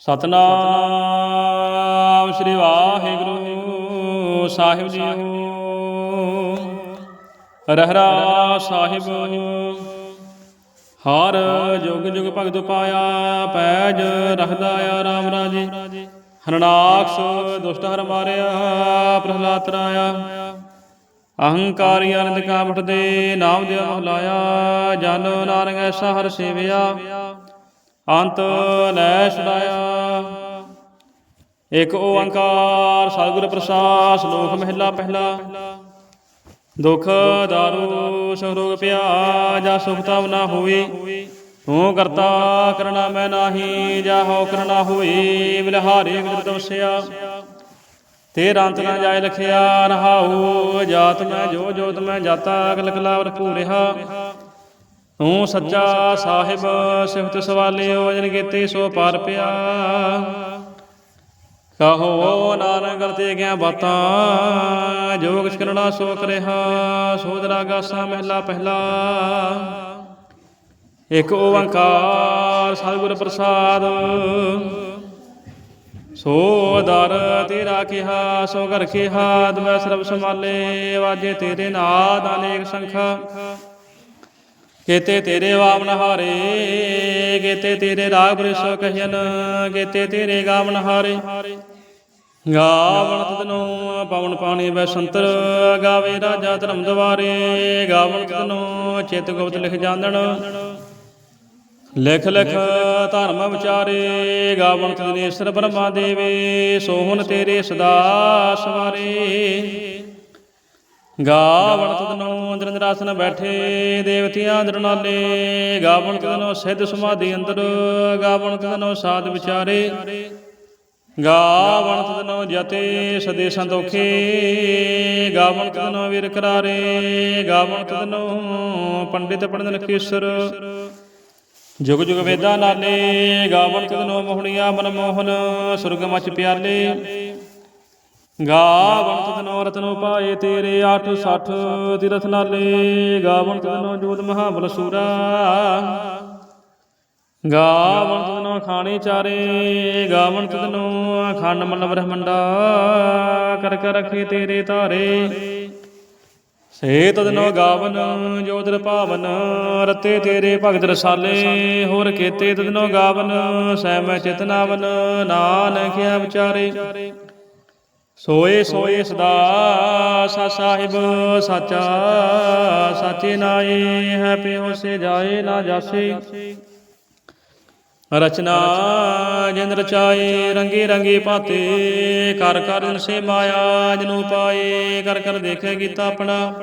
ਸਤਨਾਮ ਸ੍ਰੀ ਵਾਹਿਗੁਰੂ ਸਾਹਿਬ ਜੀਓ ਰਹਿਰਾ ਸਾਹਿਬ। ਹਰ ਜੁਗ ਜੁਗ ਭਗਤ ਪਾਇਆ, ਪੈਜ ਰਖਦਾ ਆ ਰਾਮ ਰਾਜੇ। ਹਰਨਾਕਸ਼ ਦੁਸ਼ਟ ਹਰ ਮਾਰਿਆ, ਪ੍ਰਹਲਾਦ ਰਾਇਆ ਅਹੰਕਾਰੀ ਅਨੰਦ ਕਾਮਠ ਦੇ ਨਾਮ ਦਿਆ ਮਹਲਾਇਆ ਜਨ ਨਾਨਕ ਐਸਾ ਹਰ ਸੇਵਿਆ। ਅੰਤ ਲੈ ਛੁਡਾਇਆ। ਇਕ ਓੰਕਾਰ, ਸਤਿਗੁਰ ਪ੍ਰਸਾਦ ਸ਼ਲੋਕ ਮਹਿਲਾ ਪਹਿਲਾ। ਦੁਖ, ਦਾਰੂ, ਸਰੋਗ ਪਿਆ ਜਾ ਸੁਖ ਤਵ ਨਾ ਹੋਈ ਤੂੰ ਕਰਤਾ, ਕਰਣਾ ਮੈਂ ਨਾਹੀ, ਜਾ ਹੋ ਕਰਣਾ ਹੋਈ ਬਿਲਹਾਰੇ ਗੁਰ ਤਵਸਿਆ ਤੇਰਾ ਅੰਤ ਨਾ ਜਾਏ ਲਖਿਆ, ਰਹਾਉ, ਜਾਤ ਮੈਂ ਜੋ ਜੋਤ ਮੈਂ ਜਾਤਾ ਅਗਲ ਕਲਾਵਰ ਭੂਰਿਹਾ ਤੂੰ ਸੱਚਾ ਸਾਹਿਬ, ਸਿਫਤ ਸਵਾਲਿਓ, ਜਨ ਕੀਤੇ ਸੋ ਪਾਰ ਪਿਆ। ਕਹੋ ਨਾਨਕ ਕਰਤੇ ਗਿਆ ਬਾਤਾਂ। ਜੋ ਕਿਛ ਕਰਣਾ ਸੋ ਕਰਿਆ ਸੋਧ ਰਾਗਾਸਾ ਮਹਿਲਾ ਪਹਿਲਾ। ਇਕ ਓੰਕਾਰ ਸਤਿਗੁਰ ਪ੍ਰਸਾਦ। ਸੋ ਦਰ ਤੇਰਾ ਕਿਹਾ, ਸੋ ਘਰ ਕਿਹਾ, ਦਵੈ ਸਰਬ ਸੰਭਾਲੇ, ਵਾਜੇ ਤੇਰੇ ਨਾਦ ਅਨੇਕ ਸੰਖਾ। ਕੇਤੇ ਤੇਰੇ ਵਾਮਨ ਹਾਰੇ ਕੇਤੇ ਤੇਰੇ ਰਾਗ ਬ੍ਰਿਸ਼ ਕਹਿਨ ਕੇਤੇ ਤੇਰੇ ਗਾਵਨ ਹਾਰੇ। ਗਾਵਣ ਤਦਨੋ ਪਵਨ ਪਾਣੀ ਬੈ ਸੰਤਰ ਗਾਵੇ ਰਾਜਾ ਧਰਮ ਦਵਾਰੇ। ਗਾਵਣ ਤਦਨੋ ਚਿਤ ਗੁਪਤ ਲਿਖ ਜਾਂਦਣ। ਲਿਖ ਲਿਖ ਧਰਮ ਵਿਚਾਰੇ, ਗਾਵਣ ਤਦਨੇਸ਼ਰ ਬ੍ਰਹਮਾ ਦੇਵੇ, ਸੋਹਣ ਤੇਰੇ ਸਦਾ ਸਵਾਰੇ। ਗਾਵਣ ਤਦਨੋ ਨਿਰੰਦਰਾਸਨ ਬੈਠੇ, ਦੇਵਤਿਆਂ ਦਰਨਾਲੇ ਗਾਵਣ ਤਦਨੋ ਸਿੱਧ ਸਮਾਧੀ ਅੰਦਰ। ਗਾਵਣ ਤਦਨੋ ਸਾਧ ਵਿਚਾਰੇ। ਗਾਵਣ ਤਦਨੋ ਜਤੇ ਸਦੇ ਸੰਤੋਖੇ ਗਾਵਣ ਤਦਨੋ ਵੀਰ ਕਰਾਰੇ ਗਾਵਣ ਤਦਨੋ ਪੰਡਿਤ ਪੜਨ ਲਖੀਸਰ ਜੁਗ ਜੁਗ ਵੇਦਾ ਨਾਲੇ ਗਾਵਣ ਤਦਨੋ ਮੋਹਣੀਆਂ ਮਨ ਮੋਹਨ, ਸੁਰਗ ਮਚ ਪਿਆਲੇ ਗਾਵਣ ਤਦਨੋ ਰਤਨੋ ਪਾਏ ਤੇਰੇ 860 ਤਿਰਥ ਨਾਲੇ ਗਾਵਣ ਤਦਨੋ ਜੋਤ ਮਹਾਬਲ ਸੂਰਾ। ਗਾਵਣ ਤਦਨੋ ਖਾਣੇ ਚਾਰੇ, ਗਾਵਨ ਤਦਨੋ ਅਖੰਡ ਮਲ ਬ੍ਰਹਮੰਡਾ, ਕਰ ਕਰ ਰਖੇ ਤੇਰੇ ਧਾਰੇ। ਸੇ ਤਦਨੋ ਗਾਵਨ, ਜੋਤਿਰ ਭਾਵਨ, ਰਤੇ ਤੇਰੇ ਭਗਤ ਰਸਾਲੇ। ਹੋਰ ਕੇਤੇ ਤਦਨੋ ਗਾਵਨ ਸੈ ਮੈਂ ਚਿਤਨਾਵਨ ਨਾਨਕਿਆ ਵਿਚਾਰੇ। ਸੋਏ ਸੋਏ ਸਦਾ ਸਾ ਸਾਹਿਬ, ਸਾਚਾ, ਸਾਚੇ ਨਾਏ, ਹੈ ਪਿਓ ਸੇ ਜਾਏ ਨਾ ਜਾਸੇ। ਰਚਨਾ ਜਿਨ ਰਚਾਏ, ਰੰਗੇ ਰੰਗੇ ਭਾਤੇ ਕਰ ਕਰ ਜਨ ਸੇ ਮਾਇਆ ਜਨੂ ਪਾਏ, ਕਰ ਕਰ ਦੇਖੇ ਕੀਤਾ ਆਪਣਾ।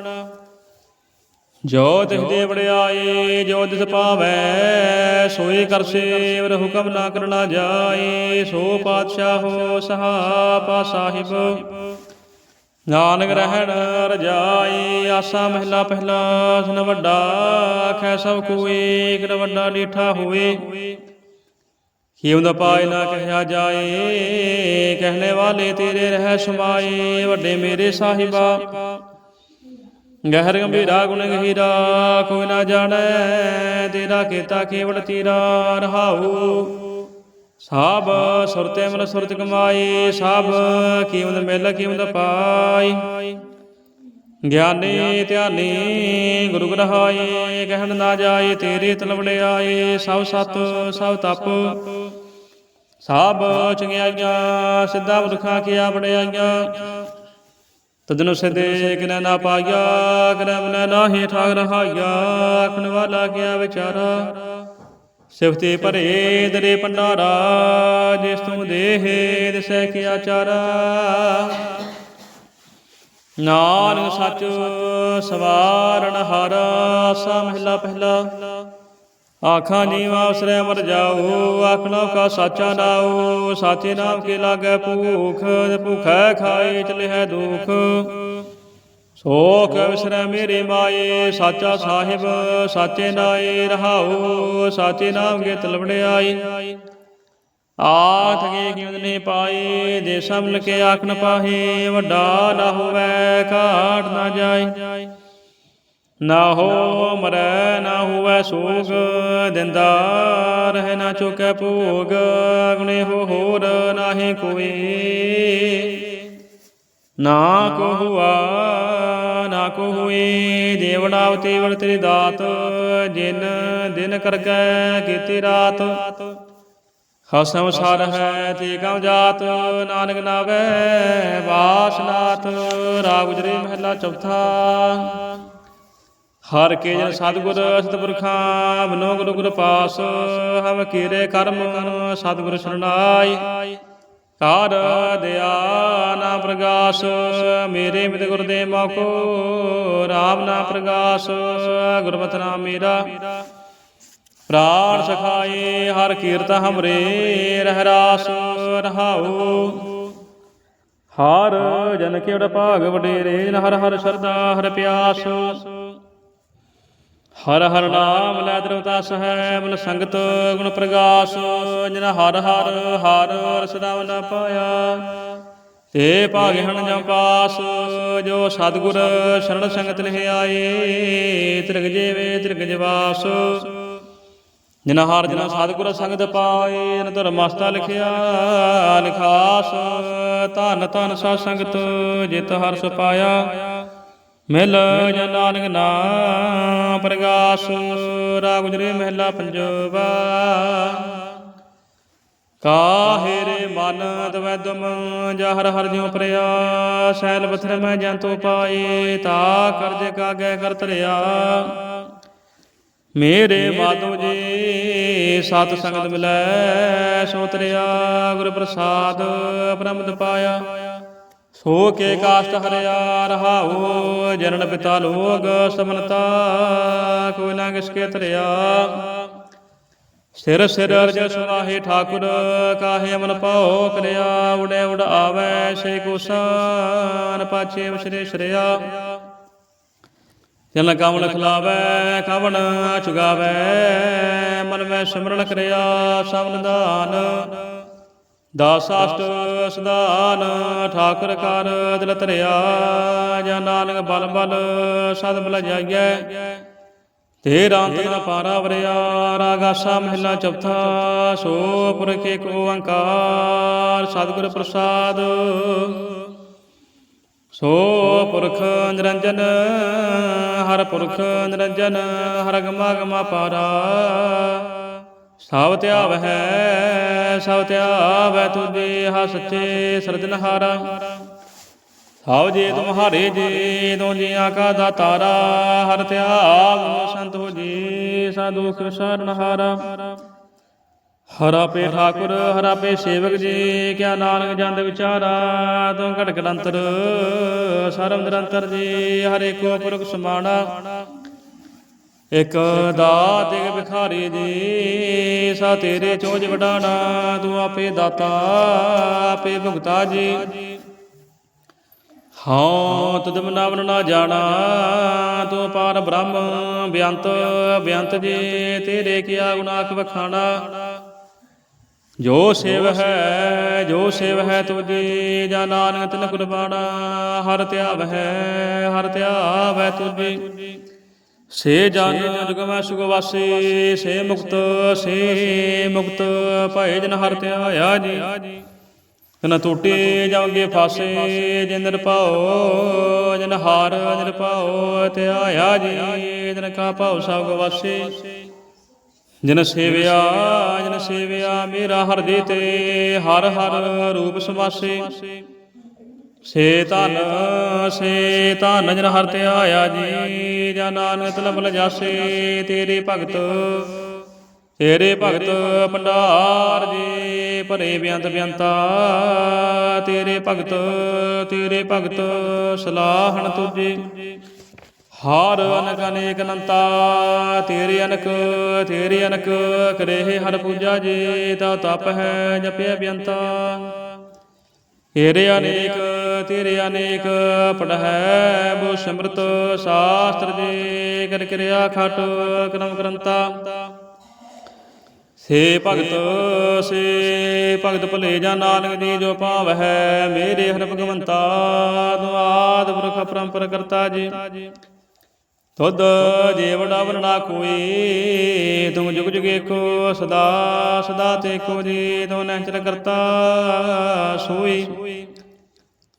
ਜੋ ਤਿਸ ਦੇ ਵੜਿਆਏ ਜੋ ਤਿਸ ਪਾਵੈ, ਸੋਏ ਕਰ ਸੇਵ ਹੁਕਮ ਨਾ ਕਰਨਾ ਜਾਏ, ਸੋ ਪਾਤਸ਼ਾਹੋ ਸਹਾਪਾ ਸਾਹਿਬ। ਨਾਨਕ ਰਹਿਣ ਰਜਾਈ ਆਸਾ ਮਹਿਲਾ ਪਹਿਲਾ, ਸੁਨ ਵੱਡਾ ਆਖੈ ਸਭ ਕੋਏ ਕਿਨ ਵੱਡਾ ਡੀਠਾ ਹੋਏ ਕਿਉ ਦਾ ਪਾਏ ਨਾ ਕਹਿਆ ਜਾਏ, ਕਹਿਣੇ ਵਾਲੇ ਤੇਰੇ ਰਹਿ ਸਮਾਏ, ਵੱਡੇ ਮੇਰੇ ਸਾਹਿਬਾ। ਗਹਿਰ ਗੰਭੀਰਾ ਗੁਣ ਗਹੀਰਾ, ਕੋਈ ਨਾ ਜਾਣੈ, ਤੇਰਾ ਕੀਤਾ ਕੇਵਲ ਤੀਰਾ, ਰਹਾਉ। ਸਭ ਸੁਰਤੇ ਮਨ ਸੁਰਤ ਕਮਾਈ ਸਾਬ ਕੀਮਤ ਮਿਲ ਕੀਮਤ ਪਾਈ ਗਿਆਨੀ ਧਿਆਨੀ, ਗੁਰੂ ਗ੍ਰਹਾਏ, ਕਹਿਣ ਨਾ ਜਾਏ ਤੇਰੇ ਤਲਵੜੇ ਆਏ ਸਭ ਸਤ, ਸਭ ਤਪ। ਸਭ ਚੰਗਿਆਈਆਂ, ਸਿੱਧਾ ਮੁਰਖਾਂ ਕੀਆ ਬੜਿਆਈਆਂ ਤਦਨੁ ਸਦੇ ਕਿਨ ਨਾ ਪਾਇਆ ਕਰਮ ਨ ਨਾਹੀ ਠਾਗ ਰਹਾਇਆ, ਆਖਣ ਵਾਲਾ ਗਿਆ ਵਿਚਾਰਾ। ਸਿਫਤੇ ਭਰੇ ਦਰੇ ਪੰਡਾਰਾ ਜਿਸ ਤੂੰ ਦੇਹ ਦਿਸੈ ਕੀ ਆਚਾਰਾ ਨਾਨਕ ਸੱਚ ਸਵਾਰਨ ਹਾਰਾ ਸਾ ਮਹਿਲਾ ਪਹਿਲਾ। ਆਖਾਂ ਜੀਵਾ ਉਸਰੇ ਮਰ ਜਾਓ ਆਖਣਾ ਕਾ ਸਾਚਾ ਨਾਉ, ਸਾਚੇ ਨਾਮ ਕੇ ਲਾਗੇ ਭੂਖ ਭੁਖੈ ਖਾਏ ਚਲੇ ਹੈ ਦੁਖ। ਸੋਖ ਵਿਸਰੈ ਮੇਰੇ ਮਾਏ, ਸਾਚਾ ਸਾਹਿਬ, ਸਾਚੇ ਨਾਏ ਰਹਾਉ, ਸਾਚੇ ਨਾਮ ਕੇ ਤਲਵੜਿਆਈ ਆਖ ਕੇ ਕਿਉਂ ਨੇ ਪਾਏ ਜੇ ਸਭ ਲਕੇ ਆਖਣ ਪਾਹੇ, ਵੱਡਾ ਨਾ ਹੋਵੇ, ਘਾਟ ਨਾ ਜਾਏ ਨਾ ਹੋ ਮਰੈ, ਨਾ ਹੋਵੇ ਸੋਗ, ਦਿੰਦਾ ਰਹਿ ਨਾ ਚੁਕੈ ਭੋਗ ਗੁਣੇ ਹੋ ਹੋਰ ਨਾਹੀ ਕੋਈ। ਨਾ ਕੋ ਹੁਆ ਨਾ ਕੋ ਹੋਈ ਦੇਵੜਾ ਤੇਵੜ ਤੇਰੀ ਦਾਤ, ਜਿਨ ਦਿਨ ਕਰਕੇ ਕੀਤੀ ਰਾਤ। ਹਸਮ ਸਾਰ ਹੈ ਤੇ ਕਉ ਜਾਤ, ਨਾਨਕ ਨਾਵੇ, ਵਾਸਨਾਥ, ਰਾਗ ਗੁਜਰੇ ਮਹਿਲਾ ਚੌਥਾ। ਹਰ ਕੇ ਜਨ ਸਤਿਗੁਰ, ਸਤਿਪੁਰਖਾਂ ਮਨੋ ਗੁਰੂ ਗੁਰ ਪਾਸ ਹਮ ਕੀਰੇ ਕਰਮ, ਸਤਿਗੁਰ ਸਰਣਾਈ ਕਾਰ ਦਿਆ ਨਾ ਪ੍ਰਗਾਸ, ਮੇਰੇ ਮਿਤ ਗੁਰ ਦੇ ਮੋਕੋ, ਰਾਮ ਨਾ ਪ੍ਰਗਾਸ, ਗੁਰਮਤਿ ਨਾਮ ਮੇਰਾ। ਪ੍ਰਾਣ ਸਖਾਏ, ਹਰ ਕੀਰਤ ਹਮਰੇ, ਰਹਿ ਰਹਾਉ। ਹਰ ਜਨ ਕੇ ਵਡ ਭਾਗ ਵਡੇਰੇ ਜਨ ਹਰ ਹਰ ਸਰਦਾ ਹਰ ਪਿਆਸ। ਹਰ ਹਰ ਨਾਮ ਲੈ ਦਰਵਤਾਸ ਹੈ ਮਨ ਸੰਗਤ ਗੁਣ ਪ੍ਰਗਾਸ। ਜਨ ਹਰ ਹਰ ਹਰ ਰਸ ਨਾਮ ਪਾਇਆ, ਤੇ ਭਾਗੇ ਹਣ ਜਮ ਪਾਸ। ਜੋ ਸਤਿਗੁਰ ਸ਼ਰਨ ਸੰਗਤ ਲਿਖ ਆਏ, ਤਿਰਗ ਜੀਵੇ, ਤਿਰਗ ਜਵਾਸ। ਜਿਨਾ ਹਰ ਜਨ ਸਤਿਗੁਰ ਸੰਗਤ ਪਾਏ ਜਨ ਧਰਮ ਲਿਖਿਆ, ਲਿਖਾਸ, ਧਨ ਧਨ ਸਤ ਸੰਗਤ, ਜਿਤ ਹਰ ਸੁਪਾਇਆ ਮਿਲ ਜਨ ਨਾਨਕ ਨਾਮ ਪ੍ਰਗਾਸ, ਰਾਗ ਗੁਜਰੇ ਮਹਿਲਾ ਪੰਜਵਾ। ਕਾਹੇ ਰੇ ਮਨ ਤਵੈ ਤੁਮ ਜਾ ਹਰ ਹਰ ਜਿਉ ਪ੍ਰਿਆ, ਸੈਲ ਬਥਰ ਮੈਂ ਜੰਤੋ ਪਾਏ, ਤਾ ਕਰਜ ਕਾਗੈ ਕਰ ਤਰਿਆ। ਮੇਰੇ ਮਾਧੋ ਜੀ, ਸਤ ਸੰਗਤ ਮਿਲੈ, ਸੋ ਤਰਿਆ ਗੁਰ ਪ੍ਰਸਾਦ ਅਪਰਮਤ ਪਾਇਆ। ਸੋ ਕੇ ਕਾਸ਼ਟ ਹਰਿਆ, ਰਹਾਉ ਜਨਨ ਪਿਤਾ ਲੋਗ ਸਮਨਤਾ, ਕੋਈ ਨਾ ਕਿਸਕੇ ਧਰਿਆ ਸਿਰ ਸਿਰ ਅਰਜ ਸੁਨਾਹੇ ਠਾਕੁਰ, ਕਾਹੇ ਅਮਨ ਪਾਉ ਕਰਿਆ ਉੜੇ ਉਡ ਆਵੈ ਸੇ ਕੁਸਾਨ ਪਾਛੇ ਉਸਰੇ ਸ਼ਰਿਆ ਜਨ ਕਵਣ ਖਲਾਵੈ ਕਵਣ ਚੁਗਾਵੈ, ਮਨ ਮੈਂ ਸਿਮਰਨ ਕਰਿਆ ਸਭਨ ਦਾਨ ਦਾਸਾਸ਼ਟ ਸਦਾਨ ਠਾਕੁਰ ਕਰ ਦਿਲ ਧਰਿਆ, ਜਾਂ ਨਾਨਕ ਬਲ ਬਲ ਸਦ ਬਲ ਜਾਈਐ। ਤੇਰਾ ਅੰਤ ਨ ਪਾਰਾ ਵਰਿਆ ਰਾਗਾਸਾ ਮਹਿਲਾ ਚੌਥਾ, ਸੋ ਪੁਰਖੇ ਏਕ ਅੰਕਾਰ ਸਤਿਗੁਰ ਪ੍ਰਸਾਦ। ਸੋ ਪੁਰਖ ਨਿਰੰਜਨ, ਹਰ ਪੁਰਖ ਨਿਰੰਜਨ, ਹਰ ਗਮਾ ਗਮਾ ਪਾਰਾ। ਸਭ ਧਿਆਵ ਹੈ ਸਭ ਧਿਆਵ ਹੈ ਤੁਝੇ ਹਾ ਸੱਚੇ ਸਰਜਨਹਾਰਾ ਸਭ ਜੀ ਤੁਮਹਾਰੇ ਜੀ ਦੋ ਜੀਆਂ ਕਾ ਦਾਤਾਰਾ, ਹਰ ਧਿਆਵ ਸੰਤ ਹੋ ਜੀ, ਸਾਧੂ ਸਰਣਹਾਰਾ ਹਰਾ ਪੇ ਠਾਕੁਰ, ਹਰਾ ਪੇ ਸੇਵਕ ਜੀ, ਕਿਆ ਨਾਨਕ ਜੰਦ ਵਿਚਾਰਾ, ਤੂੰ ਘਟ ਕਲੰਤਰ ਸਰਮ ਨਿਰੰਤਰ ਜੀ, ਹਰੇ ਕੋ ਪੁਰਖ ਸਮਾਣਾ। ਇਕ ਦਾਤ, ਇਕ ਭਿਖਾਰੀ ਜੀ, ਸਾ ਤੇਰੇ ਚੋਜ ਵਡਾਣਾ, ਤੂੰ ਆਪੇ ਦਾਤਾ, ਆਪੇ ਭੁਗਤਾ ਜੀ। ਹਾਂ ਤੁਧ ਮਨਾਵਨ ਨਾ ਜਾਣਾ, ਤੂੰ ਪਾਰ ਬ੍ਰਹਮ, ਬਿਆੰਤ ਬਿਆੰਤ ਜੀ, ਤੇਰੇ ਕੀਆ ਗੁਨਾਹ ਵਖਾਣਾ ਜੋ ਸੇਵ ਹੈ ਜੋ ਸੇਵ ਹੈ ਤੁਝੀ ਜਾਂ ਨਾਨਕ ਤਿਨ ਕੁਰਬਾਨਾ ਹਰ ਧਿਆਵ ਹੈ ਹਰ ਧਿਆਵ ਹੈ ਤੁਝੀ ਸੇ ਜਨ ਜੁਗ ਸੁਖ ਵਾਸੀ, ਸੇ ਮੁਕਤ ਸੇ ਮੁਕਤ, ਭਏ ਜਨ ਹਰ ਧਿਆਇਆ ਜੀ ਤਨ ਟੂਟੇ ਜਾਵਗੇ ਫਾਸੇ ਜਿੰਦਰ ਪਾਓ ਜਨ ਹਾਰ, ਜਨ ਪਾਓ ਧਿਆਇਆ ਜੀ, ਜਨ ਕਾ ਪਾਉ ਸਭ ਗਵਾਸੇ ਜਿਨ ਸੇਵਿਆ ਜਿਨ ਸੇਵਿਆ ਮੇਰਾ ਹਰ ਹਰਦੇ ਤੇ, ਹਰ ਹਰ ਰੂਪ ਸਮਾਸੇ ਸੇ ਧਨ ਸੇ ਧਨ ਜਨ ਹਰ ਤੇ ਆਇਆ ਜੀ ਜਾਂ ਨਾਨਕ ਤਲਬ ਲਜਾਸੇ, ਤੇਰੇ ਭਗਤ ਤੇਰੇ ਭਗਤ ਭੰਡਾਰ ਜੀ, ਭਰੇ ਬਿਆੰਤ ਬਿਆੰਤਾ, ਤੇਰੇ ਭਗਤ ਤੇਰੇ ਭਗਤ ਸਲਾਹਣ ਤੁਝੇ। ਹਰ ਅਨਕ ਅਨੇਕ ਅਨੰਤਾ, ਤੇਰੇ ਅਨਕ ਤੇਰੇ ਅਨਕ, ਕਰੇ ਹਰ ਪੂਜਾ ਜੀ, ਤਾ ਤਪ ਹੈ ਜਪਿਆ ਬਿਅੰਤਾ ਤੇਰੇ ਅਨੇਕ ਤੇਰੇ ਅਨੇਕ ਪੜ ਬੋ ਸਿਮਰਤ ਸ਼ਾਸਤਰ ਜੀ, ਕਰ ਕਿਰਿਆ ਖਟ ਕਰਮ ਕਰੰਤਾ ਸੇ ਭਗਤ ਸੇ ਭਗਤ ਭਲੇ ਜਾਂ ਨਾਨਕ ਜੀ, ਜੋ ਭਾਵ ਹੈ ਮੇਰੇ ਹਰ ਭਗਵੰਤਾ ਦੁਆਦ ਆਦ ਪੁਰਖ ਪਰੰਪਰ ਕਰਤਾ ਜੀ। ਤੁਧ ਜੀਵੜਾ ਵਰਣਾ ਕੋਈ, ਤੁਮ ਜੁਗ ਜੁਗ ਏਕੋ, ਸਦਾ ਸਦਾ ਤੇ ਕੋ ਜੀ ਤੋ ਨੈਚਰ ਕਰਤਾ ਸੋਈ।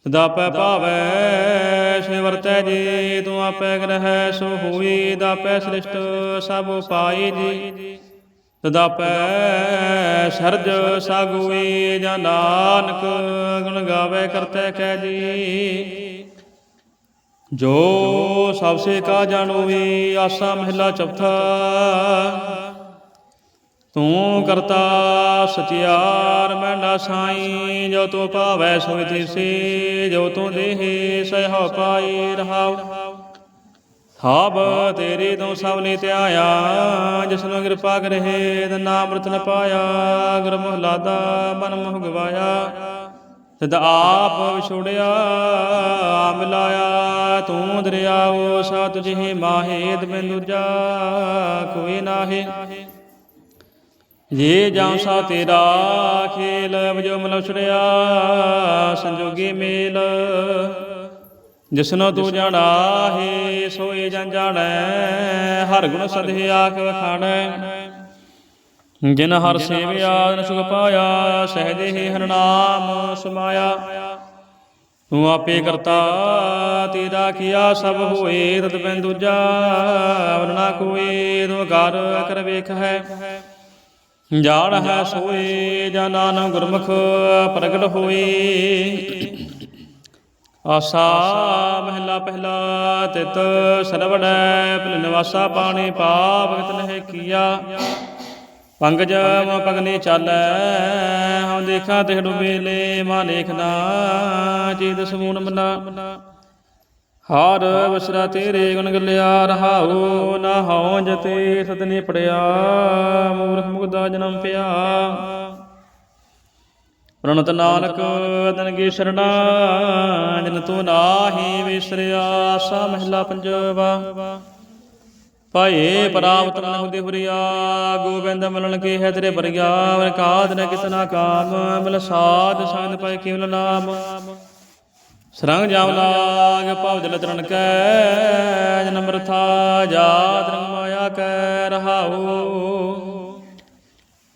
ਸਦਾ ਪੈ ਭਾਵੈ ਸੇ ਵਰਤੈ ਜੀ ਤੂੰ ਆਪੈ ਗ੍ਰਹਿ ਸੋ ਹੋਈ, ਦਾ ਪੈ ਸ੍ਰਿਸ਼ਟ ਸਭ ਪਾਈ ਜੀ। ਤਦਾ ਪੈ ਸਰਜ ਸਾਗੂਈ, ਜਾਂ ਨਾਨਕ ਗੁਣ ਗਾਵੇ ਕਰਤੇ ਕਹਿ ਜੀ। ਜੋ ਸਭ ਸੇ ਕਾ ਜਾਣੋ ਵੀ ਆਸਾ ਮਹਿਲਾ ਚੌਥਾ। ਤੂੰ ਕਰਤਾ ਸਚਿਆਰ ਮੈਂਡਾ ਸਾਈ, ਜੋ ਤੂੰ ਭਾਵੈ ਸੋਇ ਤਿਸੀ, ਜੋ ਤੂੰ ਦੇਹੇ ਸਹਿ ਪਾਈ ਰਹਾਉ। ਹਾਬ ਤੇਰੀ ਤੋਂ ਸਭ ਨੇ ਧਿਆਇਆ ਜਿਸਨੂੰ ਕਿਰਪਾ ਕਰਹਿ ਤ ਨਾਮ ਰਤਨ ਪਾਇਆ ਗੁਰ ਮਹਲਾਦਾ ਮਨ ਮੋਹ ਗਵਾਇਆ। ਤਦ ਆਪ ਵਿਛੋੜਿਆ ਆ ਮਿਲਾਇਆ, ਤੂੰ ਦਰਿਆਓ ਸਾ ਤੁਝੇ ਮਾਹੇ ਦਮੈ ਦੂਜਾ ਕੋਈ ਨਾਹੀ। ਜੇ ਜਾਂ ਸਾ ਤੇਰਾ ਖੇਲ, ਵਜੋ ਮਲ ਛੜਿਆ, ਸੰਜੋਗੀ ਮੇਲ। ਜਿਸਨੋ ਤੂੰ ਜਾਣਾ ਹੈ, ਸੋਏ ਜਾਂ ਜਾਣੈ, ਹਰ ਗੁਣ ਸਦਹਿ ਆਖ ਵਖਾਣੈ। ਜਿਨ ਹਰ ਸੇਵਿਆ, ਜਨ ਸੁਖ ਪਾਇਆ, ਸਹਜੇ ਹੀ ਹਰ ਸਮਾਇਆ। ਤੂੰ ਆਪੇ ਕਰਤਾ, ਤੇਰਾ ਕੀਆ ਸਭ ਹੋਏ ਤਤ ਬਿਨ ਦੂਜਾ ਵਰਨਾ ਕੋਈ ਤੂੰ ਘਰ ਕਰ ਵੇਖ ਹੈ। ਜਾਣ ਹੈ ਸੋਏ, ਜਾਂ ਨਾਨਕ ਗੁਰਮੁਖ ਪ੍ਰਗਟ ਹੋਏ। ਆਸਾ ਮਹਿਲਾ ਪਹਿਲਾ ਤਿਤ ਸਰਵੜੈ ਭਿਲ ਨਿਵਾਸਾ ਪਾਣੀ, ਪਾਪ ਕਿਤ ਨਹਿ ਕੀਆ। ਪੰਗਜ ਮ ਪਗਨੇ ਚਾਲੈ, ਹਉ ਦੇਖਾ ਤਿਹ ਡੁਬੇਲੇ ਮਾ ਲੇਖਨਾ ਚੀਤ ਸਮੂਨ ਮਨਾ। ਹਾਰ ਵਸਰਾ ਤੇਰੇ ਗੁਣ ਗਲਿਆ, ਰਹਾਉ ਨਾ ਹਉ ਜਤੇ ਸਤਨੇ ਪੜਿਆ, ਮੂਰਖ ਮੁਗਦਾ ਜਨਮ ਪਿਆ। ਪ੍ਰਣਤ ਨਾਨਕ, ਤਨ ਕੀ ਸ਼ਰਣਾ, ਜਨ ਤੂੰ ਨਾਹੀ ਵਿਸਰਿਆ, ਸਾ ਮਹਿਲਾ ਪੰਜਵਾ। ਪਾਏ ਪਰਾਵਤ ਮਨ ਹੁਦੇ ਹੁਰੀਆ ਗੋਬਿੰਦ ਮਿਲਣ ਕੇ ਹੈ ਤੇਰੇ ਬਰਿਆ ਵਰ ਕਾਦ ਨ ਕਿਤਨਾ ਕਾਮ, ਮਿਲ ਸਾਧ ਸੰਗ ਪਾਏ ਕੇਵਲ ਨਾਮ। ਸਰੰਗ ਜਾਵ ਲਾਗ, ਭਵ ਜਲ ਚਰਨ ਕੈ, ਜਨਮ ਰਥਾ ਜਾਤ ਰੰਗ ਮਾਇਆ ਕੈ ਰਹਾਉ।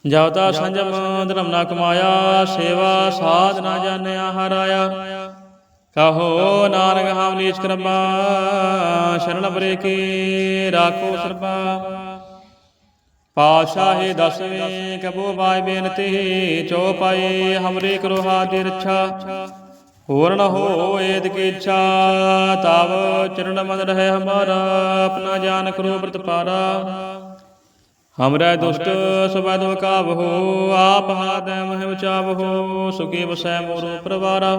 ਜਵਤਾ ਸੰਜਮ ਧਰਮ ਨਾ ਕਮਾਇਆ, ਸੇਵਾ ਸਾਧ ਨਾ ਜਾਣਿਆ ਹਰਾਇਆ। ਕਹੋ ਨਾਨਕ ਹਮ ਨੀਚ ਕਰਮਾ ਸ਼ਰਨ ਬਰੇ ਕੀ ਰਾਖੋ ਸਰਬਾ। ਪਾਸ਼ਾਹੇ ਦਸਵੇਂ ਕਬੋ ਬਾਈ ਬੇਨਤੀ ਚੋਪਾਈ ਹਮਰੇ ਕਰੋ ਹਾਥ ਰੱਛਾ। ਹੋਰ ਨ ਹੋਏ ਕੀ ਇੱਛਾ, ਤਵ ਚਰਨ ਮਨ ਰਹੇ ਹਮਾਰਾ, ਆਪਣਾ ਜਾਨ ਕਰੋ ਬ੍ਰਤ ਪਾਰਾ। ਹਮਰੇ ਦੁਸ਼ਟ ਸਬੈ ਦੁ ਕਾਬਹੋ ਆਪ ਹਾਦੈ ਮਹਿ ਉਚਾਵਹੋ ਸੁਖੀ ਵਸੈ ਮੋਰੋ ਪਰਵਾਰਾ।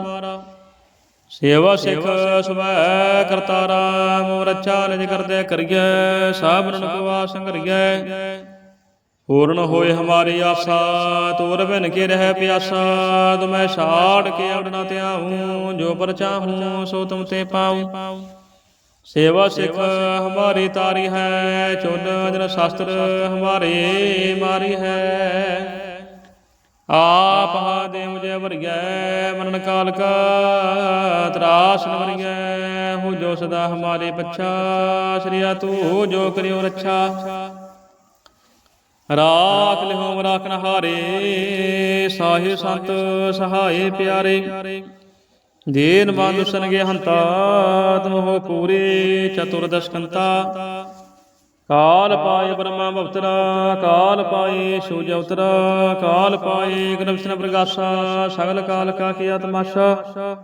ਸੇਵਾ ਸਿਖ ਸਵੈ ਕਰਤਾ ਰਾਮ ਰਚਾ ਨਿਜ ਕਰਦੇ ਕਰੀਐ ਸਾਬਰਨ ਕੋ ਆਸੰ ਪੂਰਨ ਹੋਏ ਹਮਾਰੀ ਆਸਾ, ਤੋਰ ਬਿਨ ਕੇ ਰਹਿ ਪਿਆਸਾ, ਤੁਮੈ ਛਾੜ ਕੇ ਅੜਨਾ ਧਿਆਉ, ਜੋ ਪਰ ਚਾਹੂੰ ਸੋ ਤੁਮ ਤੇ ਪਾਉ। ਸੇਵਾ ਸਿਖ ਹਮਾਰੀ ਤਾਰੀ ਹੈ, ਚੁਨ ਜਨ ਸ਼ਾਸਤਰ ਹਮਾਰੇ ਮਾਰੀ ਹੈ। ਆਪ ਹਾ ਮੁਝੇ ਵਰਗੈ, ਮਰਨ ਕਾਲ ਕਾ ਤਰਾਸ ਨ ਵਰਗੈ ਹੋ ਜੋ ਸਦਾ ਹਮਾਰੇ ਪਛਾ, ਸ੍ਰੀਆ ਤੂੰ ਜੋ ਕਰਿਓ ਰੱਛਾ। ਰਾਖ ਲਿਹੋ ਰਾਖਨ ਹਾਰੇ ਸਾਹਿਬ ਸੰਤ ਸਹਾਏ ਪਿਆਰੇ। ਦੇਨ ਬੰਦ ਸੰਗੇ ਹੰਤਾ ਤੁਮ ਹੋ ਪੂਰੇ ਚਤੁਰਦਸਕੰਤਾ ਕਾਲ ਪਾਏ ਬ੍ਰਹਮਾ ਭਵਤਰਾ ਕਾਲ ਪਾਏ ਸੂਜ ਅਵਤਰਾ, ਕਾਲ ਪਾਏ ਗਨਵਸ਼ਨ ਪ੍ਰਗਾਸਾ, ਸਗਲ ਕਾਲ ਕਾ ਕੀਆ ਤਮਾਸ਼ਾ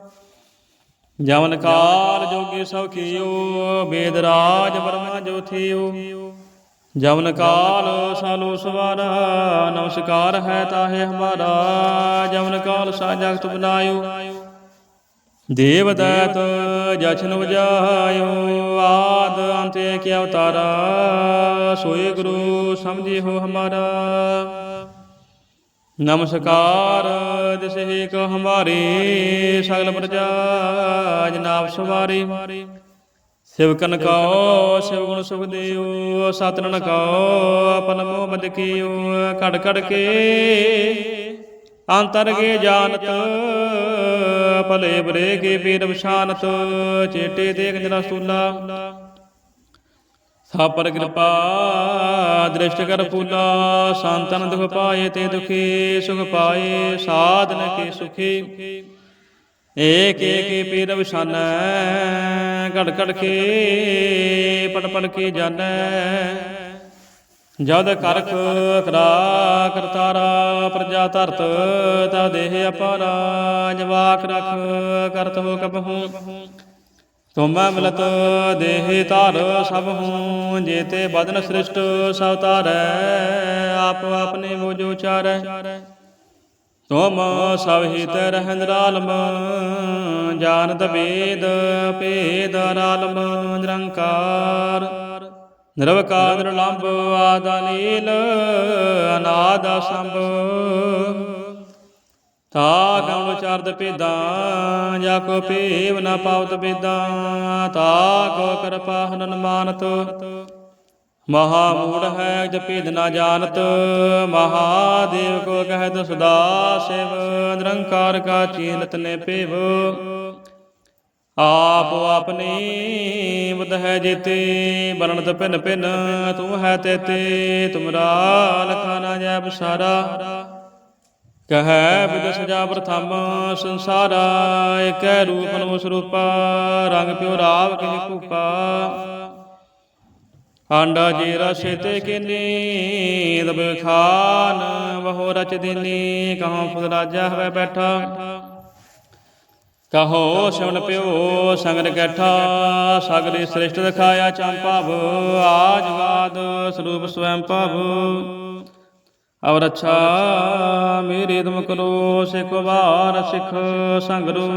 ਜਵਨ ਕਾਲ ਜੋਗੀ ਸਭ ਕੀਓ, ਵੇਦ ਰਾਜ ਬ੍ਰਹਮਾ ਜੋ ਜਵਨ ਕਾਲ ਸਾਲੋ ਸਵਾਰਾ, ਨਮਸਕਾਰ ਹੈ ਤਾਹੇ ਹਮਾਰਾ, ਜਵਨ ਕਾਲ ਸਾ ਜਗਤ ਬਨਾਇਓ। ਦੇਵ ਦੈਤ ਜਛਨ ਵਜਾਇਓ। ਆਦ ਅੰਤੇ ਕੀ ਅਵਤਾਰਾ, ਸੋਏ ਗੁਰੂ ਸਮਝੀ ਹੋ ਹਮਾਰਾ। ਨਮਸਕਾਰ ਦਿਸੇ ਕੋ ਹਮਾਰੇ, ਸਗਲ ਪ੍ਰਜਾ ਜਨਾਬ ਸਵਾਰੀ। ਸਿਵਕਨ ਕੋ ਸਿਵ ਗੁਣ ਸੁਖ ਦੇਉ ਸਤਨਨ ਕੋ ਆਪਨ ਮੋਹ ਮਦ ਕੀਓ ਘੜ ਘੜ ਕੇ। ਅੰਤਰ ਕੇ ਜਾਣਤ ਭਲੇ ਬਰੇ ਕੇ ਪੀਰ ਵਿਸ਼ਾਨਤ ਚੇਟੇ ਦੇਖ ਜਨਾ ਸੂਲਾ। ਸਭ ਕਿਰਪਾ, ਦ੍ਰਿਸ਼ਟ ਕਰ ਫੂਲਾ, ਸੰਤਨ ਦੁਖ ਪਾਏ ਤੇ ਦੁਖੀ, ਸੁਖ ਪਾਏ, ਸਾਧਨ ਕੇ ਸੁਖੀ। ਏਕ ਏਕ ਪੀਰ ਵਿਸ਼ਾਨੈ, ਘੜ ਘੜ ਕੇ, ਪੜ ਪੜ ਕੇ ਜਾਣੈ ਜਦ ਕਰਖ ਕਰਾ ਕਰਤਾਰਾ ਪ੍ਰਜਾ ਧਰਤ ਤਾ ਦੇਹ ਅਪਾਰਾ ਜਵਾਕ ਰਖ ਕਰਤ ਹੋ ਕਬਹੂ ਤੁਮੈ ਮਿਲਤ ਦੇਹ ਧਾਰ ਸਭ ਹੂੰ, ਜੇਤੇ ਬਦਨ ਸ੍ਰਿਸ਼ਟ ਸਭ ਧਾਰੈ, ਆਪ ਆਪਨੇ ਮੋਜੋ ਚਾਰੈ ਤੁਮ ਸਭ ਹਿਤ ਰਹਿੰਦ ਰਾਲਮ, ਜਾਣਤ ਵੇਦ ਭੇਦ ਰਾਲਮ, ਨਿਰੰਕਾਰ। ਨਿਰਵਕਾਰ ਨਿਰਲੰਭ ਆਦਾ ਨੀਲ ਅਨਾਦ ਸੰਭ। ਤਾ ਕਉ ਚਰਦ ਭੇਦਾਂ, ਜਾ ਕੋ ਭੇਵ ਨ ਪਾਵਤ ਬੇਦਾਂ ਤਾ ਕੋ ਕਿਰਪਾ ਹਨਨ ਮਾਨਤ। ਮਹਾ ਮੂੜ ਹੈ ਜਪ ਭੇਦ ਨਾ ਜਾਣਤ ਮਹਾਦੇਵ ਕੋ ਕਹਿਤ ਸਦਾ ਸਿਵ, ਨਿਰੰਕਾਰ ਕਾ ਚੀਨਤ ਨੇ ਭੇਵ। ਆਪ ਆਪਣੀ ਬੁਧ ਹੈ ਜੀਤੇ ਬਰਣਤ ਭਿਨ ਭਿਨ, ਤੂੰ ਹੈ ਤੇਤੇ, ਤੁਮਰਾ ਲਖਾ ਨਾ ਜੈ ਬਸਾਰਾ। ਕਹੈ ਬਿਦ ਸਜਾ ਪ੍ਰਥਮ ਸੰਸਾਰਾ ਏਕੈ ਰੂਪ ਨੂੰ ਸਰੂਪਾ, ਰੰਗ ਪਿਓ ਰਾਵ ਕਿਨਿ ਭੂਪਾ। ਆਂਡਾ ਜੀ ਰਸੇ ਤੇ ਕਿਨੀ, ਦਬ ਖਾਨ ਬਹੁ ਰਚ ਦਿਨੀ ਕਹੋ ਫੁਦ ਰਾਜਾ ਹੋਵੇ ਬੈਠਾ। ਕਹੋ ਸਿਵਨ ਪਿਓ ਸੰਗਰ ਕੈਠਾ ਸਗਲੇ ਸ੍ਰਿਸ਼ਟ ਦਿਖਾਇਆ ਚੰਪਾਵ ਆਜਵਾਦ ਸਰੂਪ ਸਵੈੰ ਭਵ। ਅਵ ਅੱਛਾ, ਮੇਰੇ ਤੁਮ ਕਰੋ ਸਿਖ ਵਾਰ ਸਿਖ ਸੰਗਰੋ।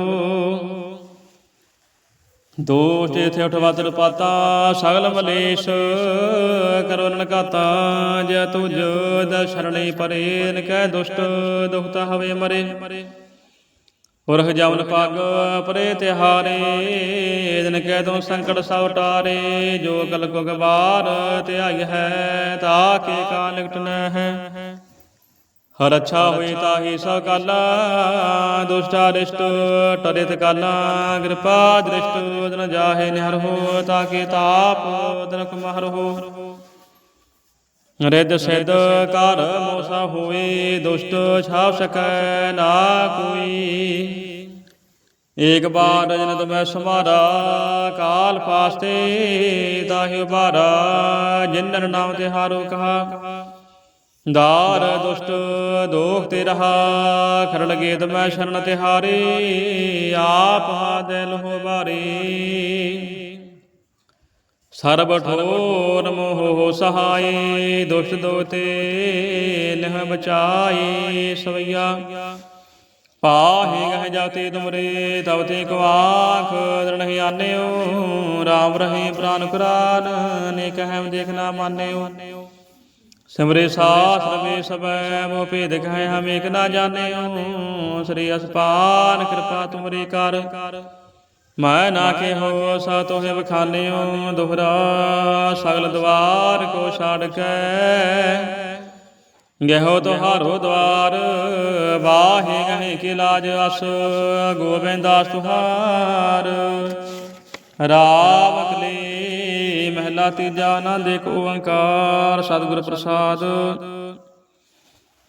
ਦੋਸ਼ ਇਥੇ ਉਠਵਾਦਰ ਪਾਤਾ, ਸਗਲ ਮਲੇਸ਼ ਕਰੋ ਨਨਕਾਤਾ, ਜੈ ਤੁਜ ਦ ਸ਼ਰਣੇ ਪਰੇ ਨ ਕਹਿ ਦੁਸ਼ਟ ਦੁਖਤਾ ਹਵੇ ਮਰੇ। ਉਰਹ ਜਮਨ ਪਗ ਪਰੇ ਤਿਹਾਰੇ ਦਿਨ ਕਹਿ ਤੂੰ ਸੰਕਟ ਸਭ ਟਾਰੇ, ਜੋ ਕਲ ਕੋ ਗਵਾਰ ਧਿਆਈ ਹੈ, ਤਾ ਕੇ ਕਾ ਨਿਕਟ ਹੈ ਹਰ ਅੱਛਾ ਹੋਏ ਤਾਹੀ ਸਭ ਕਾਲਾ ਦੁਸ਼ਟਾ ਰਿਸ਼ਟ ਟਰਿਤ ਕਾਲਾ, ਕਿਰਪਾ ਦ੍ਰਿਸ਼ਟ ਜਨ ਜਾਹੇ ਨਿਹਰ ਹੋ ਤਾਕੇ ਤਾਪ ਦਨਕ ਮਹਰ ਹੋ। ਰਿੱਧ ਸਿੱਧ ਕਰ ਮੋਸਾ ਹੋਏ ਦੁਸ਼ਟ ਛਾਪ ਸਕੈ ਨਾ ਕੋਈ। ਏਕ ਬਾਰ ਜਨ ਤੁਮੈ ਸਮਾਰਾ ਕਾਲ ਫਾਸਤੇ ਤਾਹਿ ਉਬਾਰਾ ਜਿਨਨ ਨਾਮ ਤੇ ਹਾਰੋ ਕਹਾ। ਦਾਰ ਦੁਸ਼ਟ ਦੋਖ ਤੇ ਰਹਾ ਖਰ ਲਗੇ ਤਮੈ ਸ਼ਰਨ ਤਿਹਾਰੇ ਆਪ ਹਾ ਦਿਲ ਹੋ ਬਾਰੇ। ਸਰਬ ਠੋਰ ਮੋਹ ਸਹਾਈ ਦੁਸ਼ਟ ਦੋਤੇ ਲਹ ਬਚਾਈ ਸਵਈਆ। ਪਾਹੇ ਗਹਿ ਜਾਤੇ ਤੁਮਰੇ ਤਬ ਤੇ ਕੋ ਆਖ ਦਰਣਹਿ ਆਨਿਓ RAM ਰਹੇ ਪ੍ਰਾਨ ਕੁਰਾਨ, ਨੇ ਕਹਿਮ ਦੇਖਣਾ ਮਾਨਿਓ। ਸਿਮਰੇ ਸਾਸ ਰਵੇ ਸਬੈ ਮੋ ਭੇਦ ਕਹੈ ਹਮ ਏਕ ਨਾ ਜਾਣਿਓ। ਸ੍ਰੀ ਅਸਪਾਨ ਕਿਰਪਾ ਤੁਮਰੀ ਕਰ। ਮੈਂ ਨਾ ਕੇ ਹੋ ਸਾ ਤੋਹਿ ਬਖਾਨਿਓ ਦੁਹਰਾ ਸਗਲ ਦਵਾਰ ਕੋ ਛਾੜ ਕੇ ਗਹਿਓ ਤੁਹਾਰੋ ਦਵਾਰ, ਵਾਹੇ ਗਹਿ ਕੇ ਲਾਜ ਅਸ, ਗੋਬਿੰਦਾਸ ਤੁਹਾਰ। ਰਾਮ ਕਲੀ ਮਹਿਲਾ ਤੀਜਾ ਆਨੰਦ ਏਕ ਓੰਕਾਰ, ਸਤਿਗੁਰ ਪ੍ਰਸਾਦ।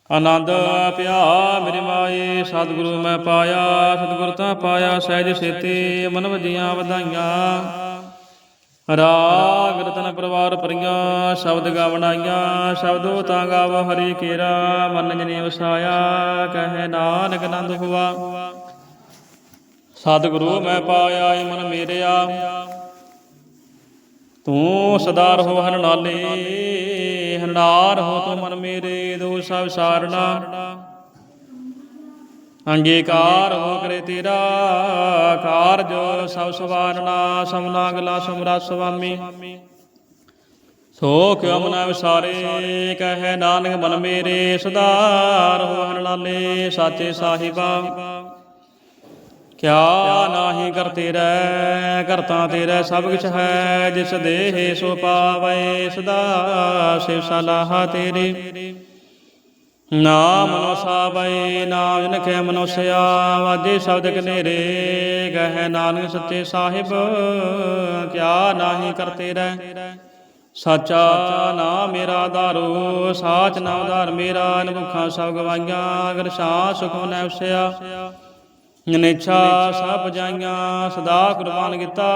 ਆਨੰਦ ਪਿਆ ਮੇਰੇ ਮਾਏ ਸਤਿਗੁਰੂ ਮੈਂ ਪਾਇਆ, ਸਤਿਗੁਰ ਤਾਂ ਪਾਇਆ, ਸਹਿਜ ਸੇਤੇ ਮਨ ਵਜੀਆਂ ਵਧਾਈਆਂ। ਰਾਗ ਰਤਨ ਪਰਵਾਰ ਪਰੀਆਂ ਸ਼ਬਦ ਗਾਵਣਾਈਆਂ ਸ਼ਬਦੋ ਤਾਂ ਗਾਵ ਹਰੀ ਕੇਰਾ, ਮਨ ਜਨੇ ਵਸਾਇਆ ਕਹੇ ਨਾਨਕ ਆਨੰਦ ਹੁਆ। ਸਤਿਗੁਰੂ ਮੈਂ ਪਾਇਆ ਏ ਮਨ ਮੇਰਿਆ, ਤੂੰ ਸਦਾ ਰਹੋ ਹਨ ਨਾਲੇ। ਹਨਾਰ ਹੋ ਤੂੰ ਮਨ ਮੇਰੇ, ਦੋ ਸਭ ਸਾਰਣਾ। ਅੰਗੀਕਾਰ ਹੋ ਕਰੇ ਤੇਰਾ ਕਾਰਜ ਸਭ ਸਵਾਰਣਾ, ਸਮਨਾ ਗਲਾ ਸਮਰਾ ਸੁਆਮੀ। ਸੋ ਕਿਉ ਮਨਾ ਵਿਸਾਰੇ ਕਹੇ ਨਾਨਕ ਮਨ ਮੇਰੇ, ਸੁਧਾਰ ਹੋ ਹਨ ਨਾਲੇ ਸਾਚੇ ਸਾਹਿਬਾ। ਕਿਆ ਨਾਹੀ ਕਰ ਤੇਰਾ ਕਰਤਾ ਤੇਰਾ ਸਭ ਕੁਛ ਹੈ, ਜਿਸ ਦੇਹ ਸੋ ਪਾਵੇ ਸਦਾ ਸਿਵ ਸਲਾਹ ਤੇਰੀ। ਨਾਮ ਮਨੋ ਸਾਵੇ ਨਾਮ ਜਨ ਕੈ ਮਨੁਸਿਆ ਵਾਜੇ ਸ਼ਬਦ ਕਨੇਰੇ, ਗਹਿ ਨਾਨਕ ਸੱਚੇ ਸਾਹਿਬ, ਕਿਆ ਨਾਹੀ ਕਰ ਤੇਰਾ। ਸਾਚਾ ਨਾਮ ਮੇਰਾ ਆਧਾਰੋ ਸਾਚ ਨਾਮ ਆਧਾਰ ਮੇਰਾ ਨ ਸਭ ਗਵਾਈਆਂ, ਅਗਰ ਸ਼ਾਹ ਸੁਖ ਨੈ ਉਸਿਆ। ਨਿਛਾ ਸਭ ਜਾਈਆਂ, ਸਦਾ ਕੁਰਬਾਨ ਕੀਤਾ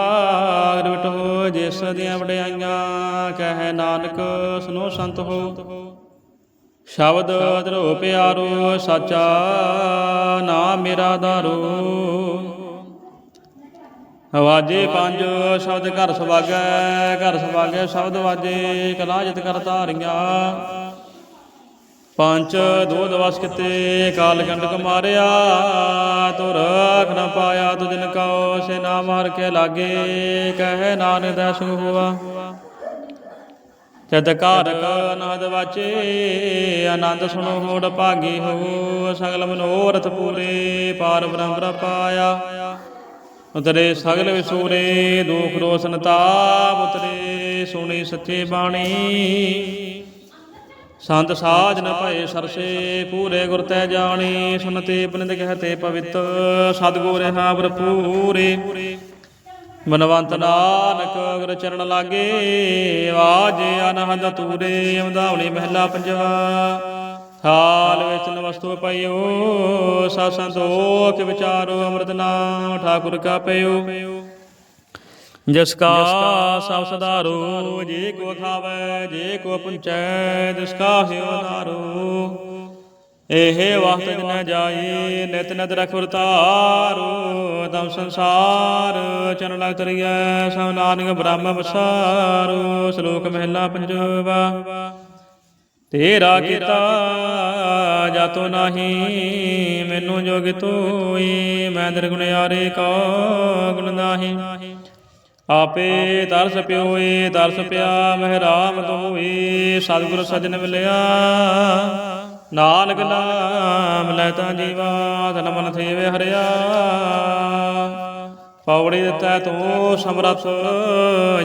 ਅਗਰ ਜਿਸ ਦੀਆਂ ਵਡਿਆਈਆਂ, ਕਹਿ ਨਾਨਕ ਸੁਨੋ ਸੰਤ ਹੋ। ਸ਼ਬਦ ਧਰੋ ਪਿਆਰੋ, ਸਾਚਾ ਨਾ ਮੇਰਾ ਆਧਾਰੋ ਵਾਜੇ ਪੰਜ, ਸ਼ਬਦ ਘਰ ਸੁਭਾਗੈ ਘਰ ਸੁਭਾਗੈ, ਸ਼ਬਦ ਵਾਜੇ, ਕਲਾ ਜਿਤ ਕਰ ਧਾਰੀਆਂ। ਪੰਜ ਦੋ ਦਵਸ ਕਿਤੇ ਕਾਲ ਗੰਡਕ ਮਾਰਿਆ ਤੁਰ ਰਾਖ ਨ ਪਾਇਆ, ਤੁ ਦਿਨ ਕਉ ਸੇ ਨਾ ਮਾਰ ਕੇ ਲਾਗੇ, ਕਹਿ ਨਾਨਕ ਦਾ ਸੁਖ ਹੋਆ। ਜਦ ਕਾਰਕ ਅਨਾਦ ਵਾਚੇ, ਆਨੰਦ ਸੁਣੋ ਹੋੜ ਭਾਗੀ ਹੋ, ਸਗਲ ਮਨੋਰਥ ਪੂਰੇ ਪਾਰ ਬ੍ਰਹਮ ਪਾਇਆ। ਉਤਰੇ ਸਗਲ ਵਿਸੂਰੇ, ਦੁਖ ਰੋਸਨ ਤਾਪ, ਉਤਰੇ ਸੁਣੀ ਸੱਚੇ ਬਾਣੀ। ਸੰਤ ਸਾਜ ਨ ਭਏ ਸਰਸੇ, ਪੂਰੇ ਗੁਰ ਤੈ ਜਾਣੀ, ਸੁਨਤੇ ਬਨਿੰਦ ਕਹਤੇ ਪਵਿੱਤ, ਸਤਗੁਰ ਰਹਾ ਭਰਪੂਰੇ। ਬਨਵੰਤ ਨਾਨਕ ਅਗਰ ਚਰਨ ਲਾਗੇ ਆਜ ਅਨਹਦ ਤੂਰੇ ਅਮਦਾਵਣੀ ਮਹਿਲਾ ਪੰਜਵਾ ਥਾਲ ਵਿੱਚ ਨ ਵਸਤੂ ਪਈਓ ਸਾ ਸੰਤੋਖ ਵਿਚਾਰੋ, ਅੰਮ੍ਰਿਤ ਨਾਮ, ਠਾਕੁਰ ਕਾ ਪਈਓ। ਜਿਸ ਕਾ ਸਭ ਸਦਾਰੋ ਜੇ ਕੋ ਖਾਵੇ ਜੇ ਕੋ ਪੁੰਚੈ ਤਿਸ ਕਾ ਹਿਉ ਨਾਰੋ ਇਹ ਵਕਤ ਜਿਨ ਜਾਈ ਨਿਤ ਨਿਤ ਰਖ ਵਰਤਾਰੋ ਤਮ ਸੰਸਾਰ ਚਰਨ ਲਗ ਤਰੀਐ ਸਭ ਨਾਨਕ ਬ੍ਰਹਮ ਵਸਾਰੋ ਸ਼ਲੋਕ ਮਹਿਲਾ ਪੰਜਵਾ। ਤੇਰਾ ਕੀਤਾ ਜਾਤੋ ਨਾਹੀ ਮੈਨੂੰ ਜੋਗ ਤੋਈ ਮੈਂ ਨਿਰਗੁਣਿਆਰੇ ਕਾ ਗੁਣ ਨਾਹੀ। ਆਪੇ ਤਰਸ ਪਿਓਏ, ਤਰਸ ਪਿਆ ਮਹਿਰਾਮ ਰਾਮ ਤੋਈ ਸਤਿਗੁਰ ਸਜਣ ਮਿਲਿਆ। ਨਾਨਕ ਨਾਮ ਲੈ ਤਾਂ ਜੀਵਾ ਤਨ ਮਨ ਥੇਵੇ ਹਰਿਆ। ਪੌੜੀ ਦਿੱਤਾ ਤੂੰ ਸਮਰਥ,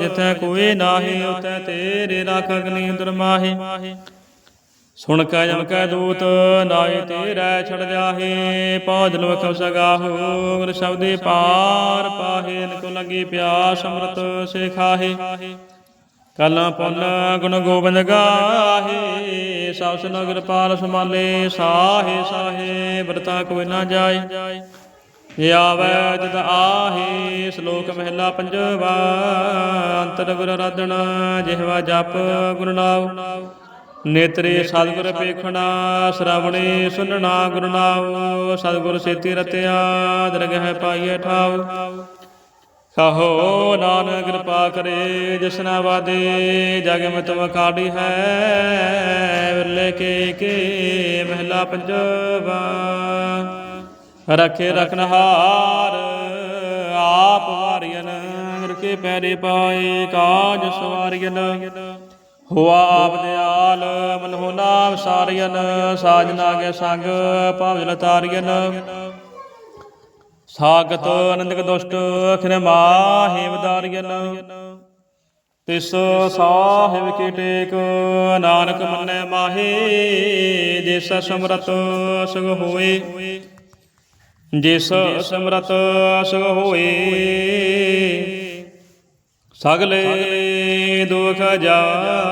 ਜਿੱਥੇ ਕੋਈ ਨਾਹੀ ਉਤੈ ਤੇਰੇ ਰੱਖ ਅਗਨੀ ਅੰਦਰ ਮਾਹੀ। ਸੁਣ ਕੈ ਜਨ ਕੈ ਦੂਤ ਨਾਈ ਤੇਰੇ ਛੜ ਜਾਹੇ ਪੌਜ ਲੋਕ ਸਗਾਹੋ, ਗੁਰ ਸ਼ਬਦੇ ਪਾਰ ਪਾਹੇ ਨ ਕੋ ਪਿਆਸ ਅੰਮ੍ਰਿਤ ਸੇ ਖਾਹੇ ਪੁੰਨ ਗੁਣ ਗੋਬਿੰਦ ਗਾਹੇ, ਸਭ ਸੁਨ ਕਿਰਪਾਲ ਸਮਾਲੇ, ਸਾਹੇ ਸਾਹੇ ਵਰਤਾ ਕੋਈ ਨਾ ਜਾਏ ਇਹ ਆਵੈ ਜਦ ਆਹੇ, ਸ਼ਲੋਕ ਮਹਿਲਾ ਪੰਜਵਾ, ਅੰਤਰ ਗੁਰ ਰਾਧਣ, ਜਿਹਵਾ ਜਪ ਗੁਰ ਨਾਮ ਨੇਤਰੇ ਸਤਿਗੁਰ ਪੇਖਣਾ, ਸ਼ਰਵਣੇ ਸੁਨਣਾ, ਗੁਰੂ ਨਾਮ ਸਤਿਗੁਰ ਸੇਤੀ ਰਤਿਆ, ਦਰਗਹਿ ਪਾਈਐ ਠਾਉ। ਕਹੋ ਨਾਨਕ ਕਿਰਪਾ ਕਰੇ ਜਿਸਨਾ ਵਾਦੇ, ਜਗ ਮਿਤ ਵਕਾੜੀ ਹੈ, ਵਿਰਲੇ ਕੇ ਕੇ ਮਹਿਲਾ ਪੰਜਵਾ। ਰਖੇ ਰਖਨਹਾਰ ਆਪ ਵਾਰੀਨ ਗੁਰ ਪੈਰੇ ਪਾਏ, ਕਾਜ ਸਵਾਰੀਨ ਹੁਆ ਆਪ ਦਿਆਲ ਮਨਹੁ ਨਾਮ ਸਾਰੀਨ ਸਾਜਨਾ ਕੇ ਸੰਗ ਭਾਵ ਤਾਰੀਨ ਸਾਗਤ ਅਨੰਦਕ ਦੁਸ਼ਟ ਅਖਿਰ ਮਾਹੇ ਤਿਸ ਸਾਹਿਬ ਕੀ ਟੇਕ, ਨਾਨਕ ਮੰਨੈ ਮਾਹੇ, ਜਿਸ ਸਮਰਤ ਸੁਖ ਹੋਏ। ਜਿਸ ਸਮਰਤ ਸੁਖ ਹੋਏ। ਸਗਲੇ ਦੁਖ ਜਾਹੇ